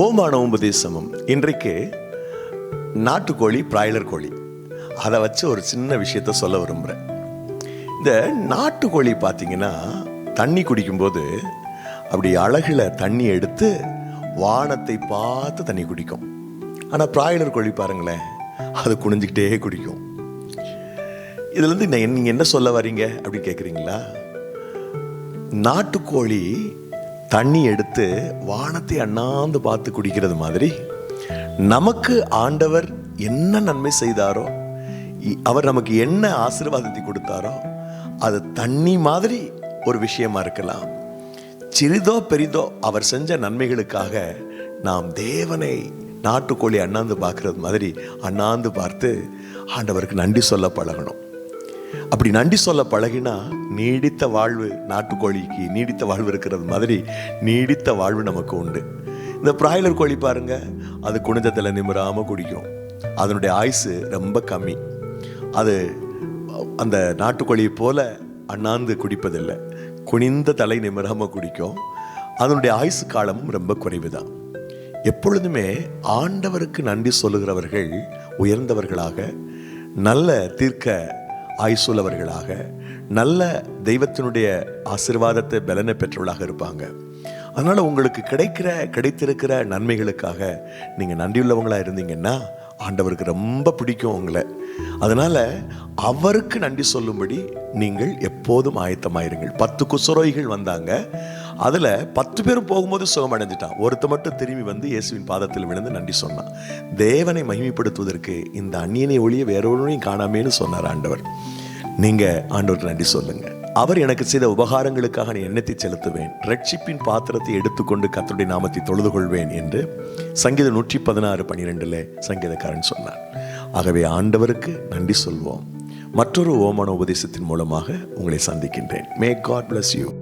ஓமான உபதேசமும். இன்றைக்கு நாட்டுக்கோழி பிராய்லர் கோழி. அதை வச்சு ஒரு சின்ன விஷயத்த சொல்ல விரும்புகிறேன் இந்த நாட்டுக்கோழி பார்த்தீங்கன்னா தண்ணி குடிக்கும்போது அப்படி அழகில் தண்ணி எடுத்து வானத்தை பார்த்து தண்ணி குடிக்கும். ஆனால் பிராய்லர் கோழி பாருங்களேன் அது குனிஞ்சிக்கிட்டே குடிக்கும். இதுலேருந்து நீங்கள் என்ன சொல்ல வரீங்க அப்படின்னு கேட்குறீங்களா நாட்டுக்கோழி தண்ணி எடுத்து வானத்தை அண்ணாந்து பார்த்து குடிக்கிறது மாதிரி நமக்கு ஆண்டவர் என்ன நன்மை செய்தாரோ இ- அவர் நமக்கு என்ன ஆசீர்வாதத்தை கொடுத்தாரோ அது தண்ணி மாதிரி ஒரு விஷயமா இருக்கலாம். சிறிதோ பெரிதோ அவர் செஞ்ச நன்மைகளுக்காக நாம் தேவனை நாட்டுக்கோழி அண்ணாந்து பார்க்கறது மாதிரி அண்ணாந்து பார்த்து ஆண்டவருக்கு நன்றி சொல்ல பழகணும். அப்படி நன்றி சொல்ல பழகினா நீடித்த வாழ்வு நாட்டுக்கோழிக்கு நீடித்த வாழ்வு இருக்கிறது மாதிரி நீடித்த வாழ்வு நமக்கு உண்டு. இந்த பிராய்லர் கோழி பாருங்க அது குனிஞ்சத்தில் நிமிராம குடிக்கும். அதனுடைய ஆயுசு ரொம்ப கம்மி. அது அந்த நாட்டுக்கோழியை போல அண்ணாந்து குடிப்பதில்லை. குனிந்த தலை நிமிராம குடிக்கும். அதனுடைய ஆயுசு காலமும் ரொம்ப குறைவுதான். எப்பொழுதுமே ஆண்டவருக்கு நன்றி சொல்லுகிறவர்கள் உயர்ந்தவர்களாக நல்ல தீர்க்க ஆயுசுள்ளவர்களாக நல்ல தெய்வத்தினுடைய ஆசீர்வாதத்தை பலனை பெற்றவர்களாக இருப்பாங்க. அதனால் உங்களுக்கு கிடைக்கிற கிடைத்திருக்கிற நன்மைகளுக்காக நீங்கள் நன்றியுள்ளவங்களாக இருந்தீங்கன்னா ஆண்டவருக்கு ரொம்ப பிடிக்கும் உங்களை. அதனால் அவருக்கு நன்றி சொல்லும்படி நீங்கள் எப்போதும் ஆயத்தமாயிருங்கள். பத்து குசுரோய்கள் வந்தாங்க. அதில் பத்து பேரும் போகும்போது சுகமடைஞ்சிட்டான். ஒருத்த மட்டும் திரும்பி வந்து இயேசுவின் பாதத்தில் விழுந்து நன்றி சொன்னான். தேவனை மகிமைப்படுத்துவதற்கு இந்த அந்நியனை ஒளிய வேறொன்றையும் காணாமேன்னு சொன்னார் ஆண்டவர். நீங்கள் ஆண்டவருக்கு நன்றி சொல்லுங்கள் அவர் எனக்கு செய்த உபகாரங்களுக்காக நான் எண்ணத்தை செலுத்துவேன்? ரட்சிப்பின் பாத்திரத்தை எடுத்துக்கொண்டு கத்தருடைய நாமத்தை தொழுது கொள்வேன் என்று சங்கீத நூற்றி பதினாறு பனிரெண்டில் சங்கீதக்காரன் சொன்னார். ஆகவே ஆண்டவருக்கு நன்றி சொல்வோம். மற்றொரு ஓமான உபதேசத்தின் மூலமாக உங்களை சந்திக்கின்றேன். May God bless you